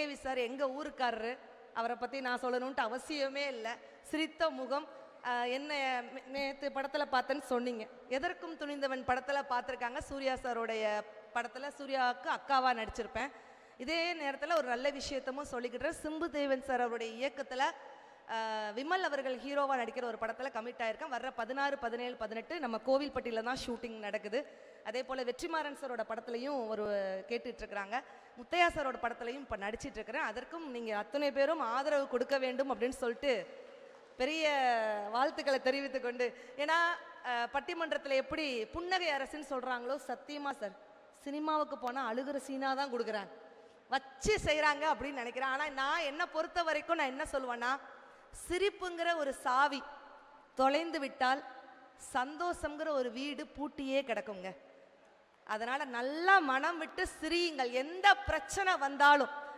KV sir எங்க ஊருக்காரரு அவரை பற்றி நான் சொல்லணுன்ட்டு அவசியமே இல்லை. சிரித்த முகம் என்ன நேற்று படத்தில் பார்த்தேன்னு சொன்னீங்க. எதற்கும் துணிந்தவன் படத்தில் பார்த்துருக்காங்க. சூர்யா சாரோடைய படத்தில் சூர்யாவுக்கு அக்காவாக நடிச்சிருப்பேன். இதே நேரத்தில் ஒரு நல்ல விஷயத்தமும் சொல்லிக்கிட்டேன் சிம்பு தேவன் சார் அவருடைய இயக்கத்தில் விமல் அவர்கள் ஹீரோவாக நடிக்கிற ஒரு படத்தில் கமிட் ஆயிருக்கேன். வர்ற பதினாறு பதினேழு பதினெட்டு நம்ம கோவில்பட்டியில் தான் ஷூட்டிங் நடக்குது. அதே போல் வெற்றிமாறன் சாரோட படத்துலையும் ஒரு கேட்டுட்டு இருக்கிறாங்க. முத்தையா சாரோட படத்துலையும் இப்போ நடிச்சிட்டு இருக்கிறேன். அதற்கும் நீங்கள் அத்தனை பேரும் ஆதரவு கொடுக்க வேண்டும் அப்படின்னு சொல்லிட்டு பெரிய வாழ்த்துக்களை தெரிவித்து கொண்டு ஏன்னா பட்டிமன்றத்தில் எப்படி புன்னகை அரசுன்னு சொல்கிறாங்களோ சத்தியமா சார் சினிமாவுக்கு போனால் அழுகிற சீனாக தான் கொடுக்குறாங்க. வச்சு செய்கிறாங்க அப்படின்னு நினைக்கிறேன். ஆனால் நான் என்னை பொறுத்த வரைக்கும் நான் என்ன சொல்லுவேன்னா சிரிப்புங்கிற ஒரு சாவி தொலைந்து விட்டால் சந்தோஷங்கிற ஒரு வீடு பூட்டியே கிடக்குங்க. அதனால் நல்லா மனம் விட்டு சிரியுங்கள். எந்த பிரச்சனை வந்தாலும்